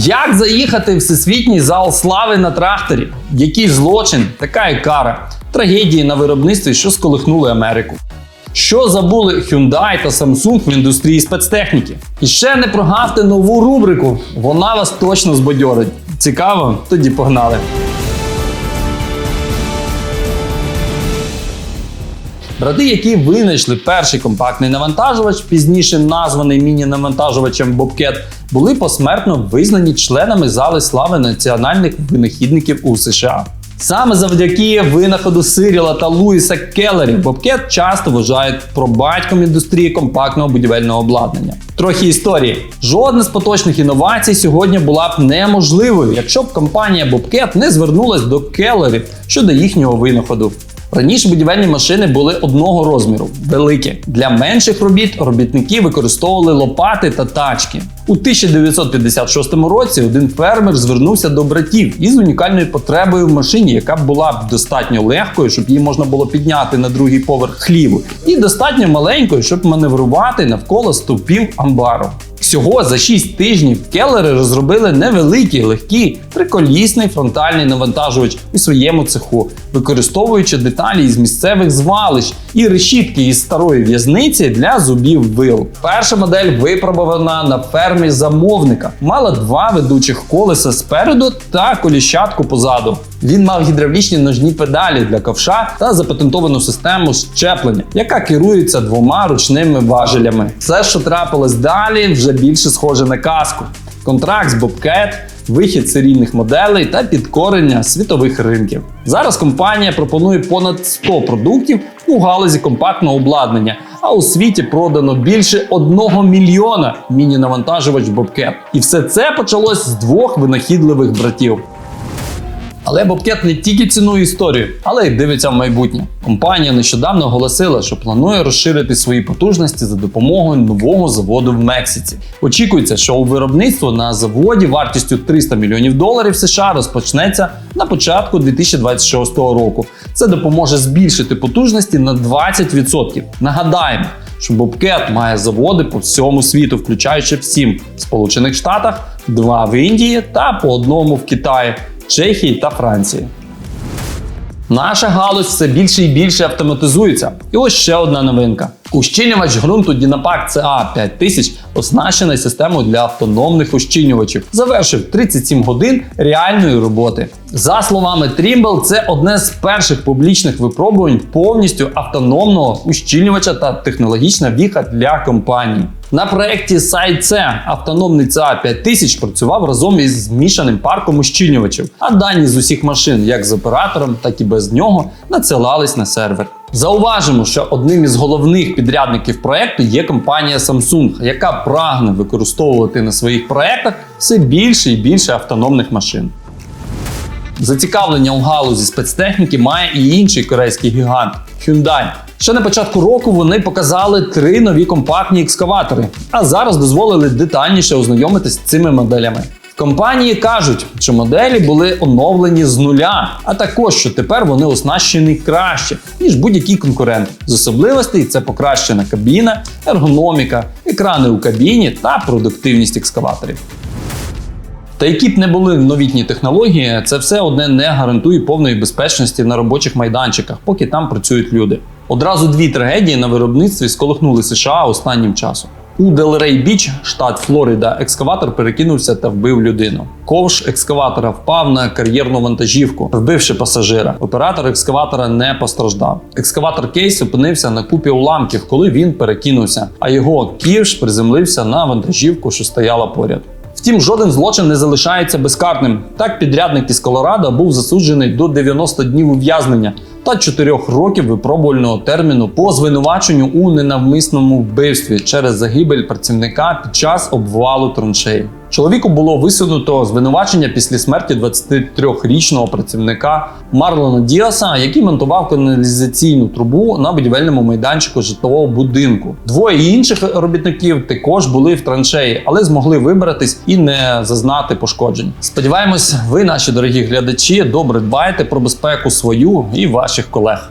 Як заїхати в всесвітній зал слави на тракторі? Який злочин, така і кара. Трагедії на виробництві, що сколихнули Америку. Що забули Hyundai та Samsung в індустрії спецтехніки? І ще не прогавте нову рубрику. Вона вас точно збадьорить. Цікаво? Тоді погнали. Брати, які винайшли перший компактний навантажувач, пізніше названий міні-навантажувачем Bobcat, були посмертно визнані членами зали слави національних винахідників у США. Саме завдяки винаходу Сиріла та Луїса Келлерів Bobcat часто вважають пробатьком індустрії компактного будівельного обладнання. Трохи історії. Жодна з поточних інновацій сьогодні була б неможливою, якщо б компанія Bobcat не звернулась до Келлерів щодо їхнього винаходу. Раніше будівельні машини були одного розміру великі. Для менших робіт робітники використовували лопати та тачки. У 1956 році один фермер звернувся до братів із унікальною потребою в машині, яка була б достатньо легкою, щоб її можна було підняти на другий поверх хліву, і достатньо маленькою, щоб маневрувати навколо стовпів амбару. Всього за 6 тижнів келери розробили невеликий, легкий триколісний фронтальний навантажувач у своєму цеху, використовуючи деталі із місцевих звалищ і решітки із старої в'язниці для зубів вил. Перша модель випробована на фермі замовника, мала два ведучих колеса спереду та коліщатку позаду. Він мав гідравлічні ножні педалі для ковша та запатентовану систему щеплення, яка керується двома ручними важелями. Все, що трапилось далі, вже більше схоже на казку. Контракт з Bobcat, вихід серійних моделей та підкорення світових ринків. Зараз компанія пропонує понад 100 продуктів у галузі компактного обладнання, а у світі продано більше 1 мільйона міні-навантажувач Bobcat. І все це почалось з двох винахідливих братів. Але Bobcat не тільки цінує історію, але й дивиться в майбутнє. Компанія нещодавно оголосила, що планує розширити свої потужності за допомогою нового заводу в Мексиці. Очікується, що у виробництво на заводі вартістю 300 мільйонів доларів США розпочнеться на початку 2026 року. Це допоможе збільшити потужності на 20%. Нагадаємо. Що Bobcat має заводи по всьому світу, включаючи всім в Сполучених Штатах, два в Індії та по одному в Китаї. Чехії та Франції. Наша галузь все більше і більше автоматизується. І ось ще одна новинка. Ущільнювач ґрунту Dynapac CA 5000 оснащений системою для автономних ущільнювачів. Завершив 37 годин реальної роботи. За словами Trimble, це одне з перших публічних випробувань повністю автономного ущільнювача та технологічна віха для компанії. На проєкті SiteC автономний CA 5000 працював разом із змішаним парком ущільнювачів, а дані з усіх машин, як з оператором, так і без нього, надсилались на сервер. Зауважимо, що одним із головних підрядників проекту є компанія Samsung, яка прагне використовувати на своїх проектах все більше і більше автономних машин. Зацікавлення у галузі спецтехніки має і інший корейський гігант Hyundai. Ще на початку року вони показали три нові компактні екскаватори, а зараз дозволили детальніше ознайомитись з цими моделями. Компанії кажуть, що моделі були оновлені з нуля, а також що тепер вони оснащені краще, ніж будь-який конкурент. З особливостей це покращена кабіна, ергономіка, екрани у кабіні та продуктивність екскаваторів. Та які б не були новітні технології, це все одне не гарантує повної безпечності на робочих майданчиках, поки там працюють люди. Одразу дві трагедії на виробництві сколихнули США останнім часом. У Делрей Біч, штат Флорида, екскаватор перекинувся та вбив людину. Ковш екскаватора впав на кар'єрну вантажівку, вбивши пасажира. Оператор екскаватора не постраждав. Екскаватор Кейс опинився на купі уламків, коли він перекинувся, а його ківш приземлився на вантажівку, що стояла поряд. Втім, жоден злочин не залишається безкарним. Так, підрядник із Колорадо був засуджений до 90 днів ув'язнення та 4 років випробувального терміну по звинуваченню у ненавмисному вбивстві через загибель працівника під час обвалу траншеї. Чоловіку було висунуто звинувачення після смерті 23-річного працівника Марлона Діаса, який монтував каналізаційну трубу на будівельному майданчику житлового будинку. Двоє інших робітників також були в траншеї, але змогли вибратись і не зазнати пошкоджень. Сподіваємось, ви, наші дорогі глядачі, добре дбаєте про безпеку свою і ваших колег.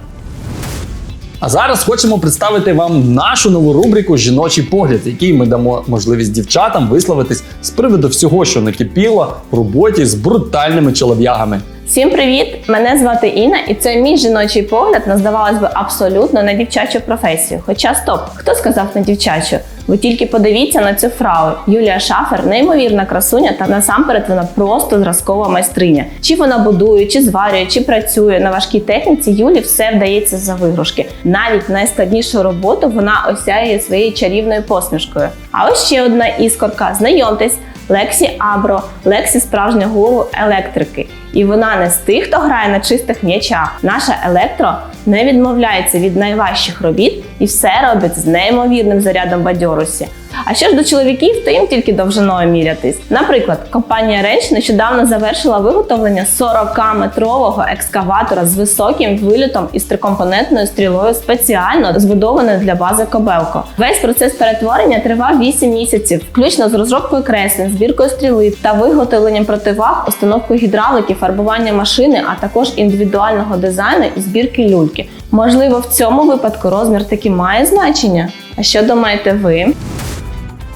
А зараз хочемо представити вам нашу нову рубрику Жіночий погляд, в якій ми дамо можливість дівчатам висловитись з приводу всього, що накипіло в роботі з брутальними чолов'ягами. Всім привіт! Мене звати Інна, і це мій жіночий погляд на здавалось би абсолютно на дівчачу професію. Хоча стоп, хто сказав на дівчачу? Ви тільки подивіться на цю фрау. Юлія Шафер неймовірна красуня, та насамперед вона просто зразкова майстриня. Чи вона будує, чи зварює, чи працює на важкій техніці, Юлі все вдається за виграшки. Навіть найскладнішу роботу вона осяє своєю чарівною посмішкою. А ось ще одна іскорка. Знайомтесь. Лексі Абро, Лексі справжня гуру електрики. І вона не з тих, хто грає на чистих м'ячах. Наша електро не відмовляється від найважчих робіт і все робить з неймовірним зарядом бадьорості. А що ж до чоловіків, то їм тільки довжиною мірятись. Наприклад, компанія Ренч нещодавно завершила виготовлення 40-метрового екскаватора з високим вильотом і з трикомпонентною стрілою спеціально збудованою для бази Кобелко. Весь процес перетворення тривав 8 місяців, включно з розробкою креслень, збіркою стріли та виготовленням противаг, установкою гідравлики, фарбування машини, а також індивідуального дизайну і збірки люльки. Можливо, в цьому випадку розмір таки має значення. А що думаєте ви?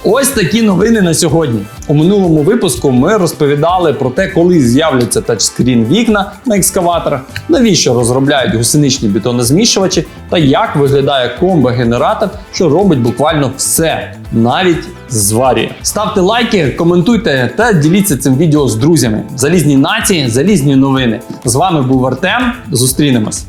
Ось такі новини на сьогодні. У минулому випуску ми розповідали про те, коли з'являться тачскрін вікна на екскаваторах, навіщо розробляють гусеничні бетонозмішувачі та як виглядає комбо-генератор, що робить буквально все, навіть зварює. Ставте лайки, коментуйте та діліться цим відео з друзями. Залізні нації, залізні новини. З вами був Артем. Зустрінемось.